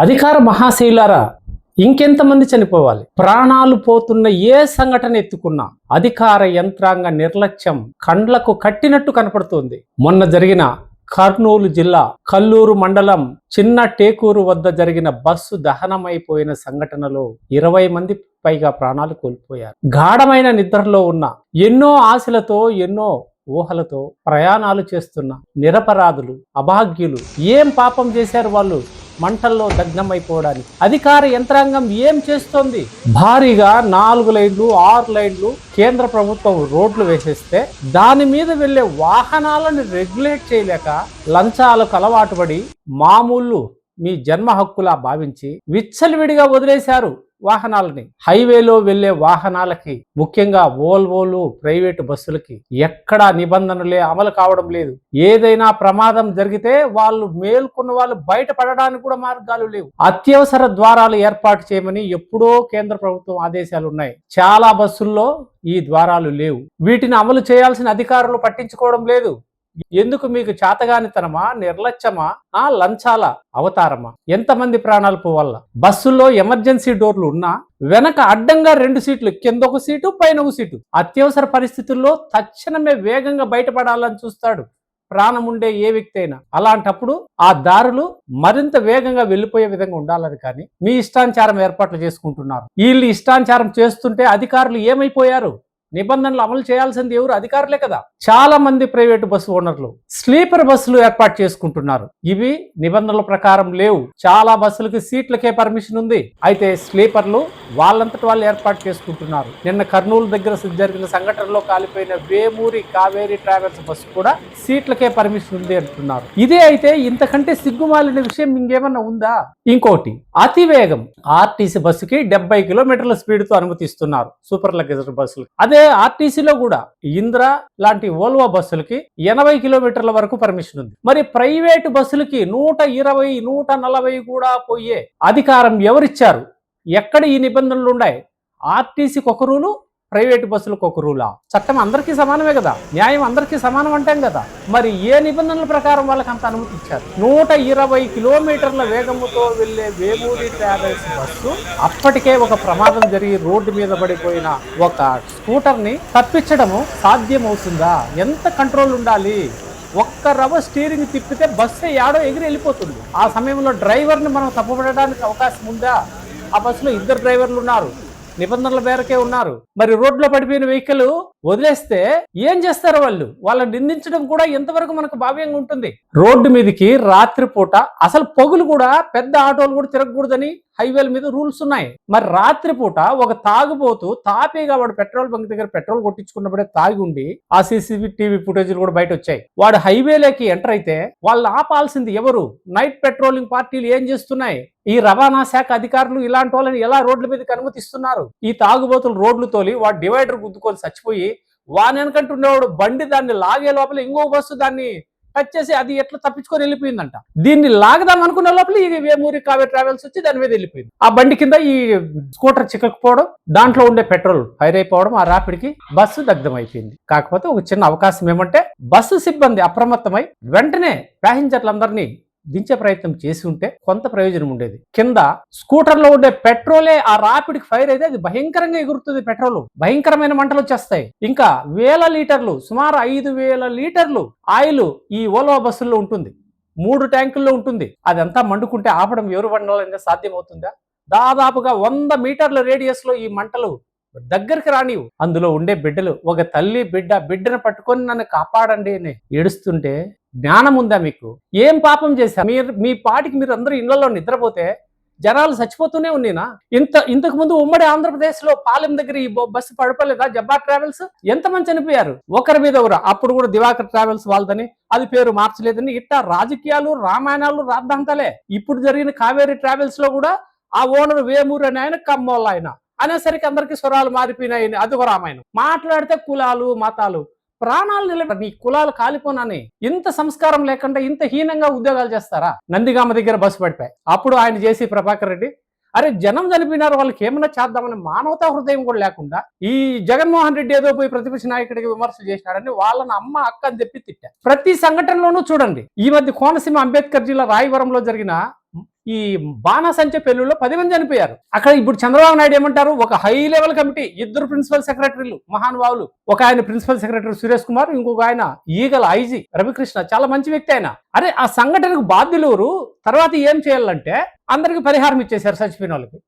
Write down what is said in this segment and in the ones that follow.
అధికార మహాశైలారా ఇంకెంతమంది చనిపోవాలి? ప్రాణాలు పోతున్న ఏ సంఘటన ఎత్తుకున్నా అధికార యంత్రాంగ నిర్లక్ష్యం కండ్లకు కట్టినట్టు కనపడుతోంది. మొన్న జరిగిన కర్నూలు జిల్లా కల్లూరు మండలం చిన్న టేకూరు వద్ద జరిగిన బస్సు దహనమైపోయిన సంఘటనలో ఇరవై మంది పైగా ప్రాణాలు కోల్పోయారు. గాఢమైన నిద్రలో ఉన్న ఎన్నో ఆశలతో ఎన్నో ఊహలతో ప్రయాణాలు చేస్తున్న నిరపరాధులు అభాగ్యులు ఏం పాపం చేశారు వాళ్ళు? మంటల్లో దగ్నమైపోవడానికి అధికార యంత్రాంగం ఏం చేస్తోంది? భారీగా నాలుగు లైన్లు ఆరు లైన్లు కేంద్ర ప్రభుత్వం రోడ్లు వేసేస్తే దాని మీద వెళ్ళే వాహనాలను రెగ్యులేట్ చేయలేక లంచాలకు అలవాటు పడి మామూలు మీ జన్మ హక్కులా భావించి విచ్చలవిడిగా వదిలేశారు. వాహనాలని. హైవేలో వెళ్ళే వాహనాలకి ముఖ్యంగా ఓల్వోలు ప్రైవేటు బస్సులకి ఎక్కడా నిబంధనలే అమలు కావడం లేదు. ఏదైనా ప్రమాదం జరిగితే వాళ్ళు మేల్కొన్న వాళ్ళు బయటపడడానికి కూడా మార్గాలు లేవు. అత్యవసర ద్వారాలు ఏర్పాటు చేయమని ఎప్పుడో కేంద్ర ప్రభుత్వం ఆదేశాలు ఉన్నాయి. చాలా బస్సుల్లో ఈ ద్వారాలు లేవు. వీటిని అమలు చేయాల్సిన అధికారులు పట్టించుకోవడం లేదు. ఎందుకు మీకు చేతగానితనమా నిర్లక్ష్యమా ఆ లంచాల అవతారమా? ఎంతమంది ప్రాణాలు పోవాల బస్సుల్లో ఎమర్జెన్సీ డోర్లు ఉన్నా వెనక అడ్డంగా రెండు సీట్లు కింద ఒక సీటు పైన ఒక సీటు. అత్యవసర పరిస్థితుల్లో తక్షణమే వేగంగా బయటపడాలని చూస్తాడు. ప్రాణం ఉండే ఏ వ్యక్తి అయినా అలాంటప్పుడు ఆ దారులు మరింత వేగంగా వెళ్ళిపోయే విధంగా ఉండాలని కానీ మీ ఇష్టాంచారం ఏర్పాట్లు చేసుకుంటున్నారు. వీళ్ళు ఇష్టాంచారం చేస్తుంటే అధికారులు ఏమైపోయారు? నిబంధనలు అమలు చేయాల్సింది ఎవరు? అధికారులే కదా. చాలా మంది ప్రైవేటు బస్సు ఓనర్లు స్లీపర్ బస్సులు ఏర్పాటు చేసుకుంటున్నారు. ఇవి నిబంధనల ప్రకారం లేవు. చాలా బస్సులకి సీట్లకే పర్మిషన్ ఉంది. అయితే స్లీపర్లు వాళ్ళంతటి వాళ్ళు ఏర్పాటు చేసుకుంటున్నారు. నిన్న కర్నూలు దగ్గర జరిగిన సంఘటనలో కాలిపోయిన వేమూరి కావేరి ట్రావెల్స్ బస్సు కూడా సీట్లకే పర్మిషన్ ఉంది అంటున్నారు. ఇదే అయితే ఇంతకంటే సిగ్గుమాలిన విషయం ఇంకేమన్నా ఉందా? ఇంకోటి అతి వేగం ఆర్టీసీ బస్సుకి డెబ్బై కిలోమీటర్ల స్పీడ్తో అనుమతిస్తున్నారు సూపర్ లగ్జరీ బస్సులు అదే ఆర్టీసీలో కూడా ఇంద్ర లాంటి ఓల్వో బస్సులకి ఎనభై కిలోమీటర్ల వరకు పర్మిషన్ ఉంది. మరి ప్రైవేటు బస్సులకి నూట ఇరవై నూట నలభై కూడా పోయే అధికారం ఎవరిచ్చారు? ఎక్కడ ఈ నిబంధనలు ఉన్నాయి ఆర్టీసీకి ఒక రూలు ప్రైవేటు బస్సులకు ఒక రూలా. చట్టం అందరికీ సమానమే కదా? న్యాయం అందరికీ సమానం అంటాం కదా? మరి ఏ నిబంధనల ప్రకారం వాళ్ళకి అంత అనుమతి ఇచ్చారు? నూట ఇరవై కిలోమీటర్ల వేగముతో వెళ్ళే వేమూరి ట్రావెల్స్ బస్సు అప్పటికే ఒక ప్రమాదం జరిగి రోడ్డు మీద పడిపోయిన ఒక స్కూటర్ని తప్పించడము సాధ్యమవుతుందా? ఎంత కంట్రోల్ ఉండాలి? ఒక్క రవ స్టీరింగ్ తిప్పితే బస్సు యాడో ఎగిరి వెళ్ళిపోతుంది. ఆ సమయంలో డ్రైవర్ని మనం తప్పుపడడానికి అవకాశం ఉందా? ఆ బస్సులో ఇద్దరు డ్రైవర్లు ఉన్నారు. నిబంధనల మేరకే ఉన్నారు. మరి రోడ్లో పడిపోయిన వెహికల్ వదిలేస్తే ఏం చేస్తారు వాళ్ళు? వాళ్ళని నిందించడం కూడా ఎంతవరకు మనకు భావ్యంగా ఉంటుంది? రోడ్డు మీదకి రాత్రిపూట అసలు పొగులు కూడా పెద్ద ఆటోలు కూడా తిరగకూడదని హైవేల మీద రూల్స్ ఉన్నాయి. మరి రాత్రిపూట ఒక తాగుబోతూ తాపీగా వాడు పెట్రోల్ బంక్ దగ్గర పెట్రోల్ కొట్టించుకున్నప్పుడే తాగి ఉండి ఆ సీసీవీ టీవీ ఫుటేజ్లు కూడా బయట వచ్చాయి. వాడు హైవేలోకి ఎంటర్ అయితే వాళ్ళు ఆపాల్సింది ఎవరు? నైట్ పెట్రోలింగ్ పార్టీలు ఏం చేస్తున్నాయి? ఈ రవాణా శాఖ అధికారులు ఇలాంటి వాళ్ళని ఎలా రోడ్ల మీదకి అనుమతిస్తున్నారు? ఈ తాగుబోతులు రోడ్లు తోలి వాడు డివైడర్ గుద్దుకొని చచ్చిపోయి వాని బండి దాన్ని లాగే లోపల ఇంకో బస్సు దాన్ని టచ్ చేసి అది ఎట్లా తప్పించుకొని వెళ్ళిపోయిందంట. దీన్ని లాగదాం అనుకునే లోపల ఈ వేమూరి కావే ట్రావెల్స్ వచ్చి దాని మీద వెళ్ళిపోయింది. ఆ బండి కింద ఈ స్కూటర్ చిక్కకపోవడం దాంట్లో ఉండే పెట్రోల్ ఫైర్ అయిపోవడం ఆ రాపిడికి బస్సు దగ్ధం అయిపోయింది కాకపోతే ఒక చిన్న అవకాశం ఏమంటే బస్సు సిబ్బంది అప్రమత్తమై వెంటనే ప్యాసింజర్లందరినీ దించే ప్రయత్నం చేసి ఉంటే కొంత ప్రయోజనం ఉండేది. కింద స్కూటర్లో ఉండే పెట్రోలే ఆ రాపిడికి ఫైర్ అయితే అది భయంకరంగా ఎగురుతుంది పెట్రోల్. భయంకరమైన మంటలు వచ్చేస్తాయి. ఇంకా వేల లీటర్లు సుమారు ఐదు వేల లీటర్లు ఆయిల్ ఈ ఓల్వా బస్సుల్లో ఉంటుంది. మూడు ట్యాంకుల్లో ఉంటుంది. అదంతా మండుకుంటే ఆపడం ఎవరు వండాలంటే సాధ్యమవుతుందా? దాదాపుగా వంద మీటర్ల రేడియస్లో ఈ మంటలు దగ్గరికి రానివు అందులో ఉండే బిడ్డలు ఒక తల్లి బిడ్డ బిడ్డను పట్టుకొని నన్ను కాపాడండి అని ఏడుస్తుంటే జ్ఞానం ఉందా మీకు? ఏం పాపం చేశారు? మీరు మీ పాటికి మీరు అందరూ ఇళ్ళలో నిద్రపోతే జనాలు చచ్చిపోతూనే ఉన్నీనా? ఇంత ఇంతకు ముందు ఉమ్మడి ఆంధ్రప్రదేశ్లో పాలెం దగ్గర ఈ బస్సు పడపలేదా? జబ్బా ట్రావెల్స్? ఎంతమంది చనిపోయారు? ఒకరి మీద ఒకరు. అప్పుడు కూడా దివాకర్ ట్రావెల్స్ వాళ్ళదని అది పేరు మార్చలేదని ఇట్లా రాజకీయాలు రామాయణాలు రాద్ధాంతాలే. ఇప్పుడు జరిగిన కావేరీ ట్రావెల్స్లో కూడా ఆ ఓనర్ వేమూరు అని ఆయన కమ్మోళ్ళు ఆయన. అనేసరికి అందరికి స్వరాలు మారిపోయినాయని అది ఒక రామాయణం. మాట్లాడితే కులాలు మతాలు. ప్రాణాలు నిలబ నీ కులాలు కాలిపోనని. ఇంత సంస్కారం లేకుండా ఇంత హీనంగా ఉద్యోగాలు చేస్తారా? నందిగామ దగ్గర బస్సు పడిపోయి. అప్పుడు ఆయన చేసి ప్రభాకర్ రెడ్డి అరే జనం చనిపోయినారు వాళ్ళకి ఏమైనా చేద్దామని మానవతా హృదయం కూడా లేకుండా ఈ జగన్మోహన్ రెడ్డి ఏదో పోయి ప్రతిపక్ష నాయకుడికి విమర్శలు చేసినాడని వాళ్ళని అమ్మ అక్క అని చెప్పి తిట్టా. ప్రతి సంఘటనలోనూ చూడండి. ఈ మధ్య కోనసీమ అంబేద్కర్ జిల్లా రాయవరంలో జరిగిన ఈ బాణసంచ పెళ్ళిలో పది మంది చనిపోయారు. అక్కడ ఇప్పుడు చంద్రబాబు నాయుడు ఏమంటారు? ఒక హై లెవెల్ కమిటీ ఇద్దరు ప్రిన్సిపల్ సెక్రటరీలు మహానుభావులు. ఒక ఆయన ప్రిన్సిపల్ సెక్రటరీ సురేష్ కుమార్ ఇంకొక ఆయన ఈగల ఐజీ రవికృష్ణ. చాలా మంచి వ్యక్తి ఆయన. అరే ఆ సంఘటనకు బాధ్యులు తర్వాత ఏం చేయాలంటే అందరికి పరిహారం ఇచ్చేశారు చచ్చిపోయిన వాళ్ళకి.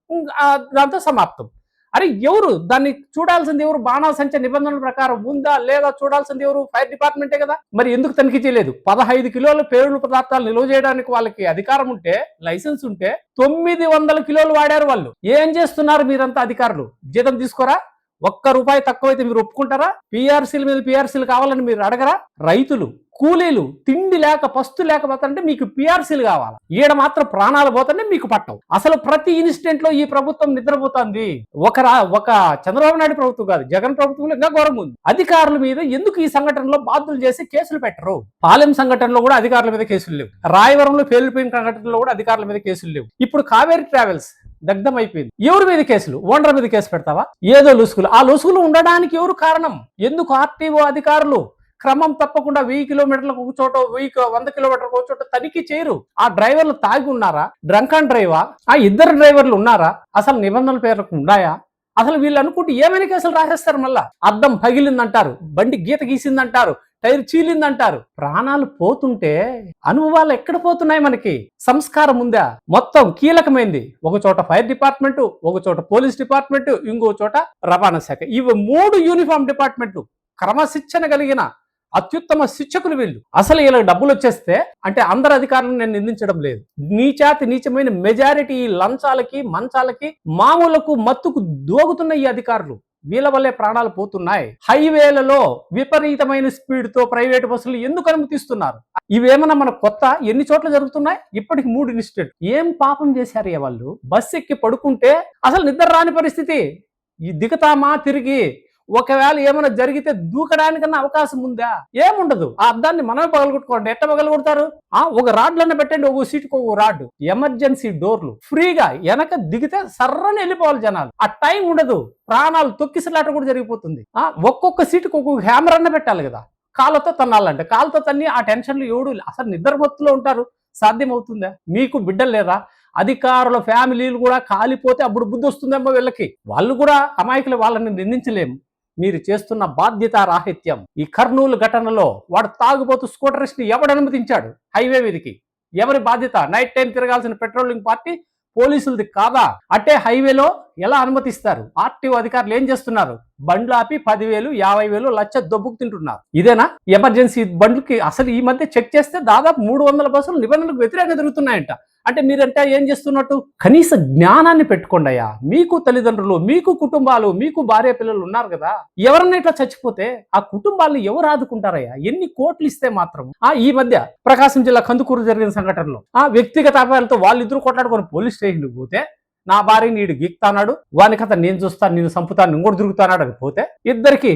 దాంతో సమాప్తం. అరే ఎవరు? దాన్ని చూడాల్సింది ఎవరు? బాణాసంచ నిబంధనల ప్రకారం ఉందా లేదా చూడాల్సింది ఎవరు? ఫైర్ డిపార్ట్మెంటే కదా. మరి ఎందుకు తనిఖీ చేయలేదు? పదహైదు కిలోల పేరుడు పదార్థాలు నిల్వ చేయడానికి వాళ్ళకి అధికారం ఉంటే లైసెన్స్ ఉంటే తొమ్మిది వందల కిలోలు వాడారు వాళ్ళు. ఏం చేస్తున్నారు మీరంతా అధికారులు? జీతం తీసుకోరా? ఒక్క రూపాయి తక్కువైతే మీరు ఒప్పుకుంటారా? పిఆర్సీల మీద పిఆర్సీలు కావాలని మీరు అడగరా? రైతులు కూలీలు తిండి లేక పస్తు లేకపోతుంటే మీకు పిఆర్సీలు కావాలి? ఈడ మాత్రం ప్రాణాలు పోతుంటే మీకు పట్టవు. అసలు ప్రతి ఇన్సిడెంట్లో ఈ ప్రభుత్వం నిద్రపోతుంది. ఒక ఒక చంద్రబాబు నాయుడు ప్రభుత్వం కాదు జగన్ ప్రభుత్వంలో ఇంకా ఘోరంగా ఉంది. అధికారుల మీద ఎందుకు ఈ సంఘటనలో బాధ్యులు చేసి కేసులు పెట్టరు? పాలెం సంఘటనలో కూడా అధికారుల మీద కేసులు లేవు. రాయవరంలో పేలిపోయిన సంఘటనలో కూడా అధికారుల మీద కేసులు లేవు. ఇప్పుడు కావేరి ట్రావెల్స్ దగ్ధం అయిపోయింది ఎవరి మీద కేసులు? ఓనర్ మీద కేసు పెడతావా? ఏదో లొసుగులు ఆ లొసుగులు ఉండడానికి ఎవరు కారణం? ఎందుకు ఆర్టీఓ అధికారులు క్రమం తప్పకుండా వెయ్యి కిలోమీటర్లకు ఒక చోట వెయ్యి వంద కిలోమీటర్లకు ఒక చోట తనిఖీ చేయరు. ఆ డ్రైవర్లు తాగి ఉన్నారా? డ్రంక్ అండ్ డ్రైవా? ఆ ఇద్దరు డ్రైవర్లు ఉన్నారా? అసలు నిబంధనల పేర్లకు ఉన్నాయా అసలు వీళ్ళు అనుకుంటే ఏమైనా కేసులు రాసేస్తారు మళ్ళా? అద్దం పగిలిందంటారు. బండి గీత గీసిందంటారు. టైర్ చీలిందంటారు. ప్రాణాలు పోతుంటే అనుభవాలు ఎక్కడ పోతున్నాయి మనకి? సంస్కారం ఉందా? మొత్తం కీలకమైంది. ఒక చోట ఫైర్ డిపార్ట్మెంట్ ఒక చోట పోలీస్ డిపార్ట్మెంట్ ఇంకో చోట రవాణా శాఖ. ఇవి మూడు యూనిఫామ్ డిపార్ట్మెంట్లు. క్రమశిక్షణ కలిగిన అత్యుత్తమ శిక్షకులు వీళ్ళు. అసలు ఇలా డబ్బులు వచ్చేస్తే అంటే అందరు అధికారులను నేను నిందించడం లేదు. నీచాతి నీచమైన మెజారిటీ ఈ లంచాలకి మంచాలకి మామూలకు మత్తుకు దోగుతున్న ఈ అధికారులు. వీళ్ళ వల్లే ప్రాణాలు పోతున్నాయి. హైవేలలో విపరీతమైన స్పీడ్తో ప్రైవేట్ బస్సులు ఎందుకు అనుమతిస్తున్నారు? ఇవేమన్నా మన కొత్త ఎన్ని చోట్ల జరుగుతున్నాయి? ఇప్పటికి మూడు ఇన్స్టెంట్ ఏం పాపం చేశారు వాళ్ళు? బస్సు ఎక్కి పడుకుంటే అసలు నిద్ర రాని పరిస్థితి. ఈ దిగుతామా తిరిగి ఒకవేళ ఏమైనా జరిగితే దూకడానికన్నా అవకాశం ఉందా? ఏముండదు. ఆ అద్దాన్ని మనమే పగలగొట్టుకోండి ఎట్ట పగలగొడతారు? ఆ ఒక రాడ్లన్న పెట్టండి ఒక సీటుకు ఒక రాడ్. ఎమర్జెన్సీ డోర్లు. ఫ్రీగా వెనక దిగితే సర్రని వెళ్ళిపోవాలి జనాలు. ఆ టైం ఉండదు. ప్రాణాలు తొక్కిసలాట కూడా జరిగిపోతుంది. ఆ ఒక్కొక్క సీటుకు ఒక్కొక్క హ్యామర్ అన్న పెట్టాలి కదా. కాళ్ళతో తన్నాలంటే కాళ్ళతో తన్ని ఆ టెన్షన్లు ఎవడు అసలు నిద్రమత్తులో ఉంటారు? సాధ్యమవుతుందా? మీకు బిడ్డలు లేదా? అధికారుల ఫ్యామిలీలు కూడా కాలిపోతే అప్పుడు బుద్ధి వస్తుందేమో వీళ్ళకి. వాళ్ళు కూడా అమాయకులు వాళ్ళని నిందించలేము మీరు చేస్తున్న బాధ్యత రాహిత్యం ఈ కర్నూలు ఘటనలో వాడు తాగుబోతు స్కూటరిస్ట్ని ఎవడు అనుమతించాడు? హైవే మీదకి. ఎవరి బాధ్యత? నైట్ టైం తిరగాల్సిన పెట్రోలింగ్ పార్టీ పోలీసులది కాదా? అట్టే హైవేలో ఎలా అనుమతిస్తారు? ఆర్టీఓ అధికారులు ఏం చేస్తున్నారు? బండ్లు ఆపి పదివేలు యాభై వేలు లక్ష దొబ్బుకు తింటున్నారు. ఇదేనా? ఎమర్జెన్సీ బండ్లకి అసలు ఈ మధ్య చెక్ చేస్తే దాదాపు మూడు వందల బస్సులు నిబంధనలకు వ్యతిరేకంగా తిరుగుతున్నాయంట. అంటే మీరంటే ఏం చేస్తున్నట్టు? కనీస జ్ఞానాన్ని పెట్టుకోండి అయ్యా. మీకు తల్లిదండ్రులు మీకు కుటుంబాలు మీకు భార్య పిల్లలు ఉన్నారు కదా. ఎవరన్నా ఇట్లా చచ్చిపోతే ఆ కుటుంబాలను ఎవరు ఆదుకుంటారయ్యా? ఎన్ని కోట్లు ఇస్తే మాత్రం? ఆ ఈ మధ్య ప్రకాశం జిల్లా కందుకూరు జరిగిన సంఘటనలో ఆ వ్యక్తిగత అపాయాలతో ఇద్దరు కొట్లాడుకొని పోలీస్ స్టేషన్కి పోతే నా భార్య నీడు గీక్తానాడు వాని కథ నేను చూస్తాను నేను సంపుతాను ఇంకోటి దొరుకుతానాడు అని పోతే ఇద్దరికి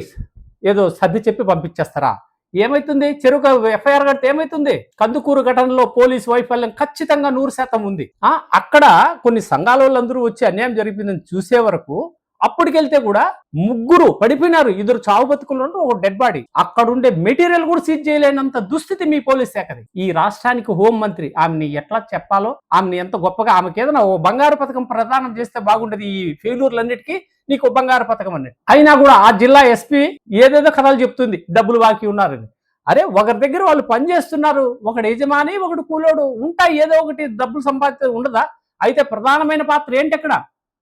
ఏదో సర్ది చెప్పి పంపించేస్తారా? ఏమైతుంది? చెరుకు ఎఫ్ఐఆర్ కడితే ఏమైతుంది? కందుకూరు ఘటనలో పోలీసు వైఫల్యం ఖచ్చితంగా నూరు శాతం ఉంది. ఆ అక్కడ కొన్ని సంఘాల వాళ్ళందరూ వచ్చి అన్యాయం జరిపిందని చూసే వరకు అప్పటికెళ్తే కూడా ముగ్గురు పడిపోయినారు. ఇద్దరు చావు బతుకులు ఒక డెడ్ బాడీ అక్కడుండే మెటీరియల్ కూడా సీజ్ చేయలేనంత దుస్థితి మీ పోలీస్ శాఖది. ఈ రాష్ట్రానికి హోం మంత్రి ఆమెని ఎట్లా చెప్పాలో ఆమెని ఎంత గొప్పగా ఆమెకి ఏదైనా ఓ బంగారు పథకం ప్రదానం చేస్తే బాగుండేది ఈ ఫెయిల్యూర్లన్నిటికీ నీకు బంగారు పథకం అన్నట్టు. అయినా కూడా ఆ జిల్లా ఎస్పీ ఏదేదో కథలు చెప్తుంది డబ్బులు బాకీ ఉన్నారని. అరే ఒకరి దగ్గర వాళ్ళు పని చేస్తున్నారు. ఒకడు యజమాని ఒకడు కూలోడు. ఉంటాయి ఏదో ఒకటి డబ్బులు సంపాదించ ఉండదా? అయితే ప్రధానమైన పాత్ర ఏంటి అక్కడ?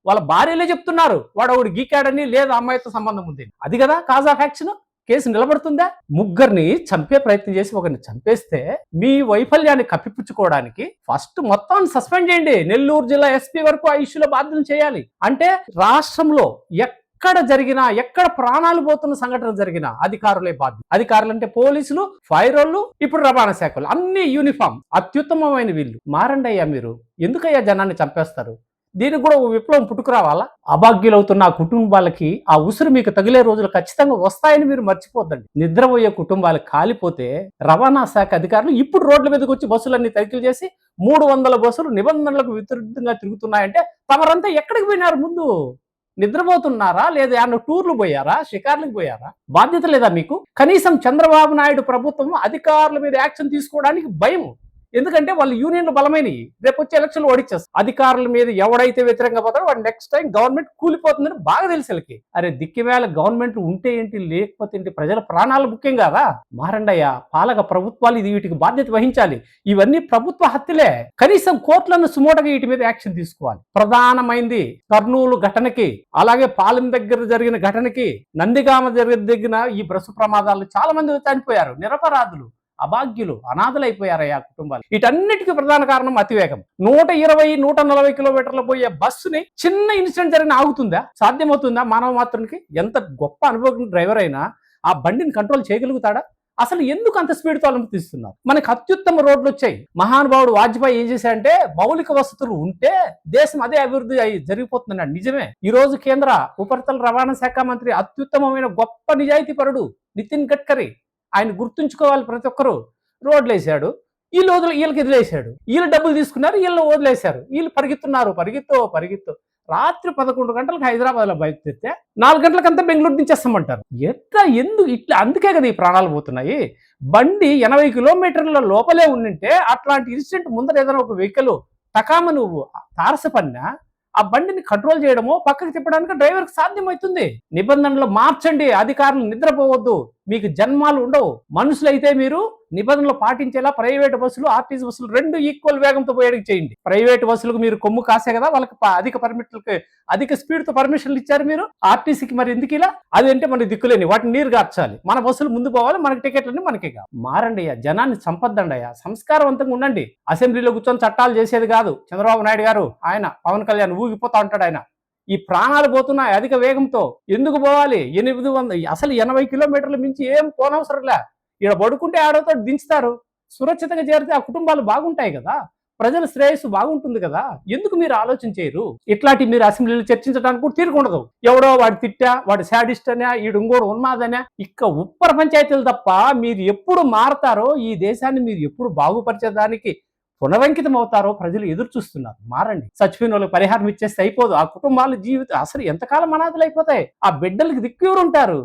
వాళ్ళ భార్యలే చెప్తున్నారు వాడు ఒకడు గీకాడని లేదా అమ్మాయితో సంబంధం ఉంది. అది కదా కాజ్ ఆఫ్ యాక్షన్ కేసు నిలబడుతుందా? ముగ్గురిని చంపే ప్రయత్నం చేసి ఒకరిని చంపేస్తే మీ వైఫల్యాన్ని కప్పిపుచ్చుకోవడానికి ఫస్ట్ మొత్తం సస్పెండ్ చేయండి. నెల్లూరు జిల్లా ఎస్పీ వరకు ఆ ఇష్యూలో బాధ్యత చేయాలి. అంటే రాష్ట్రంలో ఎక్కడ జరిగినా ఎక్కడ ప్రాణాలు పోతున్న సంఘటన జరిగినా అధికారులే బాధ్యత. అధికారులు అంటే పోలీసులు ఫైర్ వాళ్ళు ఇప్పుడు రవాణా శాఖలు. అన్ని యూనిఫామ్ అత్యుత్తమమైన వీళ్ళు. మారండి అయ్యా మీరు. ఎందుకయ్యా జనాన్ని చంపేస్తారు? దీనికి కూడా ఓ విప్లవం పుట్టుకురావాలా? అభాగ్యులవుతున్న ఆ కుటుంబాలకి ఆ ఉసురు మీకు తగిలే రోజులు ఖచ్చితంగా వస్తాయని మీరు మర్చిపోద్దండి. నిద్రపోయే కుటుంబాలు కాలిపోతే రవాణా శాఖ అధికారులు ఇప్పుడు రోడ్ల మీదకి వచ్చి బస్సులన్నీ తనిఖీలు చేసి మూడు వందల బస్సులు నిబంధనలకు విరుద్ధంగా తిరుగుతున్నాయంటే తమరంతా ఎక్కడికి పోయినారు ముందు? నిద్రపోతున్నారా లేదా ఏమన్నా టూర్లు పోయారా? షికార్లకు పోయారా? బాధ్యత లేదా మీకు? కనీసం చంద్రబాబు నాయుడు ప్రభుత్వం అధికారుల మీద యాక్షన్ తీసుకోవడానికి భయం. ఎందుకంటే వాళ్ళ యూనియన్లు బలమైనవి. రేపు వచ్చే ఎలక్షన్లు ఓడిచ్చేస్తారు అధికారుల మీద ఎవడైతే వ్యతిరేకంగా పోతారో వాడు నెక్స్ట్ టైం గవర్నమెంట్ కూలిపోతుందని బాగా తెలుసు వీళ్ళకి. అరే దిక్కివేళ గవర్నమెంట్ ఉంటే ఏంటి లేకపోతే ఏంటి ప్రజల ప్రాణాలు ముఖ్యం కాదా? మారండయ్య పాలక ప్రభుత్వాలు ఇది వీటికి బాధ్యత వహించాలి. ఇవన్నీ ప్రభుత్వ హత్యలే. కనీసం కోర్టులను సుమోటగా వీటి మీద యాక్షన్ తీసుకోవాలి. ప్రధానమైంది కర్నూలు ఘటనకి అలాగే పాలెం దగ్గర జరిగిన ఘటనకి నందిగామ జరిగిన దగ్గర ఈ బ్రసు ప్రమాదాలు చాలా మంది చనిపోయారు. నిరపరాధులు. అభాగ్యులు అనాథలైపోయారయ్యా కుటుంబాలు. వీటన్నిటికీ ప్రధాన కారణం అతివేగం. నూట ఇరవై నూట నలభై కిలోమీటర్లు పోయే బస్సుని చిన్న ఇన్సిడెంట్ జరిగిన ఆగుతుందా? సాధ్యమవుతుందా? మానవ మాత్రానికి ఎంత గొప్ప అనుభవం డ్రైవర్ అయినా ఆ బండిని కంట్రోల్ చేయగలుగుతాడా? అసలు ఎందుకు అంత స్పీడ్తో అనుమతిస్తున్నారు మనకి అత్యుత్తమ రోడ్లు వచ్చాయి మహానుభావుడు వాజ్పేయి ఏం చేశాడంటే మౌలిక వసతులు ఉంటే దేశం అదే అభివృద్ధి అయి జరిగిపోతుందన్నాడు. నిజమే. ఈ రోజు కేంద్ర ఉపరితల రవాణా శాఖ మంత్రి అత్యుత్తమమైన గొప్ప నిజాయితీ పరుడు నితిన్ గడ్కరీ ఆయన గుర్తుంచుకోవాలి ప్రతి ఒక్కరూ. రోడ్లు వేసాడు వీళ్ళు వదిలి వీళ్ళకి వదిలేశాడు వీళ్ళు డబ్బులు తీసుకున్నారు వీళ్ళు వదిలేశారు. వీళ్ళు పరిగెత్తున్నారు పరిగెత్తో పరిగెత్తు. రాత్రి పదకొండు గంటలకు హైదరాబాద్లో బయలుదేరితే నాలుగు గంటలకంతా బెంగళూరు నుంచి వస్తామంటారు ఎట్లా ఎందుకు ఇట్లా అందుకే కదా ఈ ప్రాణాలు పోతున్నాయి. బండి ఎనభై కిలోమీటర్ల లోపలే ఉండింటే అట్లాంటి ఇన్సిడెంట్ ముందర ఏదైనా ఒక వెహికల్ తకామ నువ్వు తారసపడినా ఆ బండిని కంట్రోల్ చేయడమో పక్కకి తిప్పడానికి డ్రైవర్కి సాధ్యమవుతుంది. నిబంధనలు మార్చండి అధికారులు నిద్రపోవద్దు. మీకు జన్మాలు ఉండవు. మనుషులైతే మీరు నిబంధనలు పాటించేలా ప్రైవేట్ బస్సులు ఆర్టీసీ బస్సులు రెండు ఈక్వల్ వేగంతో పోయేటికి చేయండి. ప్రైవేట్ బస్సులకు మీరు కొమ్ము కాసే కదా వాళ్ళకి అధిక పర్మిట్లకి అధిక స్పీడ్తో పర్మిషన్లు ఇచ్చారు మీరు. ఆర్టీసీకి మరి ఎందుకు ఇలా? అది అంటే మనకి దిక్కులేని వాటిని నీరు గార్చాలి. మన బస్సులు ముందు పోవాలి మనకి టికెట్లన్నీ మనకి మారండి అయ్యా జనాన్ని సంపద్దండి అయ్యా. సంస్కారవంతంగా ఉండండి. అసెంబ్లీలో కూర్చొని చట్టాలు చేసేది కాదు. చంద్రబాబు నాయుడు గారు ఆయన పవన్ కళ్యాణ్ ఊగిపోతా ఉంటాడు ఆయన. ఈ ప్రాణాలు పోతున్నాయి అధిక వేగంతో. ఎందుకు పోవాలి? ఎనిమిది వంద అసలు ఎనభై కిలోమీటర్లు మించి ఏం పోనవసరంలే ఇక్కడ పడుకుంటే ఆడతో దించుతారు. సురక్షితంగా చేరితే ఆ కుటుంబాలు బాగుంటాయి కదా. ప్రజల శ్రేయస్సు బాగుంటుంది కదా. ఎందుకు మీరు ఆలోచన చేయరు? ఇట్లాంటి మీరు అసెంబ్లీలో చర్చించడానికి కూడా తీరుకుండదు ఎవడో వాడు తిట్టా వాడు శాడిస్ట్ అనే ఈడు ఇంకోడు ఉన్నాదనే ఇక్క ఉప్పర పంచాయతీలు తప్ప మీరు ఎప్పుడు మారతారో ఈ దేశాన్ని మీరు ఎప్పుడు బాగుపరిచేదానికి పునరంకితం అవుతారో ప్రజలు ఎదురు చూస్తున్నారు మారండి. చచ్చిపోయిన వాళ్ళకి పరిహారం ఇచ్చేస్తే అయిపోదు. ఆ కుటుంబాల జీవితం అసలు ఎంతకాలం అనాథలు అయిపోతాయి? ఆ బిడ్డలకి దిక్కు ఎవరు ఉంటారు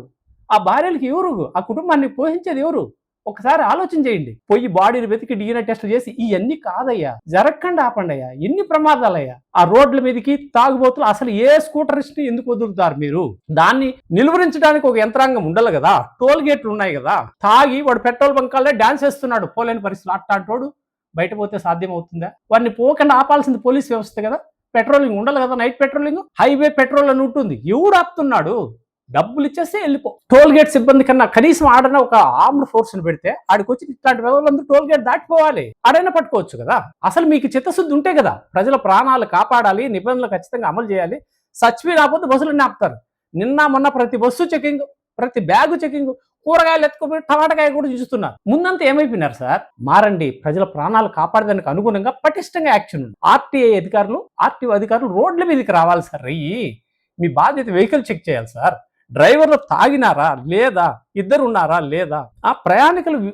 ఆ భార్యలకి ఎవరు? ఆ కుటుంబాన్ని పోషించేది ఎవరు? ఒకసారి ఆలోచన చేయండి. పోయి బాడీని వెతికి డిఎన్ఏ టెస్ట్ చేసి ఇవన్నీ కాదయ్యా. జరగకుండా ఆపండి అయ్యా ఎన్ని ప్రమాదాలయ్యా. ఆ రోడ్ల మీదకి తాగుబోతులు అసలు ఏ స్కూటరిస్ట్ని ఎందుకు వదులుతారు మీరు? దాన్ని నిలువరించడానికి ఒక యంత్రాంగం ఉండాలి కదా. టోల్ గేట్లు ఉన్నాయి కదా. తాగి వాడు పెట్రోల్ బంకాల్లో డాన్స్ వేస్తున్నాడు. పోలేని పరిస్థితులు. అట్లాంటోడు బయట పోతే సాధ్యం అవుతుందా వారిని పోకుండా ఆపాల్సింది పోలీస్ వ్యవస్థ కదా? పెట్రోలింగ్ ఉండాలి కదా? నైట్ పెట్రోలింగ్ హైవే పెట్రోల్ అని ఉంటుంది. ఎవడు ఆపుతున్నాడు? డబ్బులు ఇచ్చేస్తే వెళ్ళిపో. టోల్ గేట్ సిబ్బంది కన్నా కనీసం ఆడన ఒక ఆర్మ్డ్ ఫోర్స్ని పెడితే ఆడికి వచ్చి ఇట్లాంటి వ్యవహారందరూ టోల్ గేట్ దాటిపోవాలి. ఆడైనా పట్టుకోవచ్చు కదా? అసలు మీకు చిత్తశుద్ధి ఉంటే కదా ప్రజల ప్రాణాలు కాపాడాలి నిబంధనలు ఖచ్చితంగా అమలు చేయాలి. సచ్వి రాకపోతే బస్సులు ఆపుతారు. నిన్న మొన్న ప్రతి బస్సు చెకింగ్ ప్రతి బ్యాగు చెకింగ్ కూరగాయలు ఎత్తుకుపోయి టమాటకాయ కూడా చూస్తున్నారు. ముందంతా ఏమైపోయినారు సార్? మారండి ప్రజల ప్రాణాలు కాపాడడానికి అనుగుణంగా పటిష్టంగా యాక్షన్ ఉంది. ఆర్టీఐ అధికారులు ఆర్టీఓ అధికారులు రోడ్ల మీదకి రావాలి సార్. రయ్యి మీ బాధ్యత వెహికల్ చెక్ చేయాలి సార్. డ్రైవర్లు తాగినారా? లేదా? ఇద్దరు ఉన్నారా లేదా? ఆ ప్రయాణికులు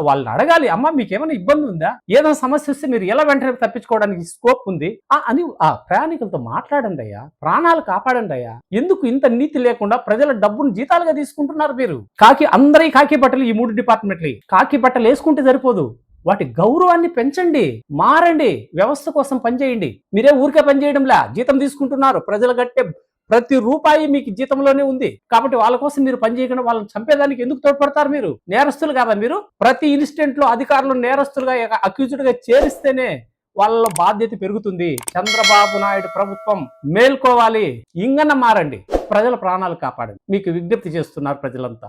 వాళ్ళని అడగాలి. అమ్మా మీకేమైనా ఇబ్బంది ఉందా? ఏదైనా సమస్య వస్తే మీరు ఎలా వెంటనే తప్పించుకోవడానికి స్కోప్ ఉంది? ఆ అని ఆ ప్రయాణికులతో మాట్లాడండి అయ్యా. ప్రాణాలు కాపాడండి అయ్యా. ఎందుకు ఇంత నీతి లేకుండా ప్రజల డబ్బును జీతాలుగా తీసుకుంటున్నారు మీరు? కాకి అందరి కాకి బట్టలు ఈ మూడు డిపార్ట్మెంట్లు కాకి బట్టలు వేసుకుంటే సరిపోదు. వాటి గౌరవాన్ని పెంచండి. మారండి. వ్యవస్థ కోసం పనిచేయండి. మీరే ఊరికే పనిచేయడంలా. జీతం తీసుకుంటున్నారు. ప్రజలు కట్టే ప్రతి రూపాయి మీకు జీతంలోనే ఉంది. కాబట్టి వాళ్ళ కోసం మీరు పనిచేయకుండా వాళ్ళని చంపేదానికి ఎందుకు తోడ్పడతారు మీరు? నేరస్తులు కదా మీరు? ప్రతి ఇన్సిడెంట్లో అధికారులు నేరస్తులుగా అక్యూజ్డ్గా చేరిస్తేనే వాళ్ళ బాధ్యత పెరుగుతుంది. చంద్రబాబు నాయుడు ప్రభుత్వం మేల్కోవాలి. ఇంగన మారండి. ప్రజల ప్రాణాలు కాపాడండి. మీకు విజ్ఞప్తి చేస్తున్నారు ప్రజలంతా.